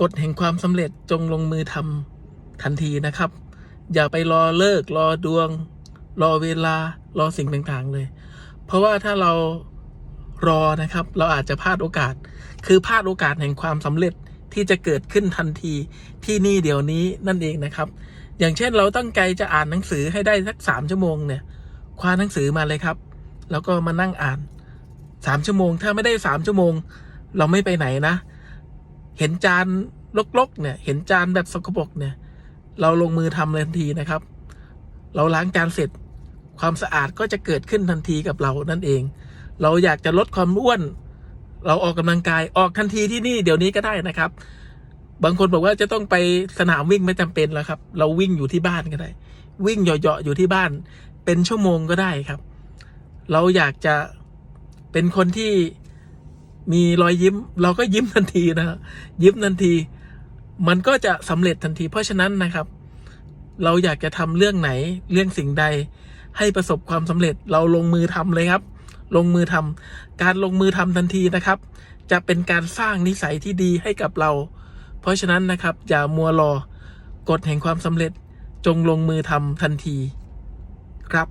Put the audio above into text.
กฎแห่งความสำเร็จจงลงมือทำทันทีนะครับ อย่าไปรอเลิกรอดวง รอเวลารอสิ่งต่างๆเลย เพราะว่าถ้าเรารอนะครับ เราอาจจะพลาดโอกาส คือพลาดโอกาสแห่งความสำเร็จที่จะเกิดขึ้นทันทีที่นี่เดี๋ยวนี้นั่นเองนะครับ อย่างเช่นเราตั้งใจจะอ่านหนังสือให้ได้สักสามชั่วโมงเนี่ยคว้าหนังสือมาเลยครับ แล้วก็มานั่งอ่านสามชั่วโมง ถ้าไม่ได้สามชั่วโมง เราไม่ไปไหนนะ เห็นจานลกๆ เนี่ย เห็นจานแบบสกปรกเนี่ย เราลงมือทำเลยทันทีนะครับ เราล้างจานเสร็จ ความสะอาดก็จะเกิดขึ้นทันทีกับเรานั่นเอง เราอยากจะลดความอ้วน เราออกกำลังกายออกทันทีที่นี่เดี๋ยวนี้ก็ได้นะครับ บางคนบอกว่าจะต้องไปสนามวิ่งไม่จำเป็นแล้วครับ เราวิ่งอยู่ที่บ้านก็ได้ วิ่งเหยาะๆอยู่ที่บ้าน เป็นชั่วโมงก็ได้ครับ เราอยากจะเป็นคนที่ มีรอยยิ้ม เราก็ยิ้มทันทีนะยิ้มทันที มันก็จะสำเร็จทันที เพราะฉะนั้นนะครับ เราอยากจะทำเรื่องไหนเรื่องสิ่งใด ให้ประสบความสำเร็จเราลงมือทำเลยครับ ลงมือทำการลงมือทำทันทีนะครับ จะเป็นการสร้างนิสัยที่ดีให้กับเรา เพราะฉะนั้นนะครับ อย่ามัวรอกฎแห่งความสำเร็จจงลงมือทำทันที ครับ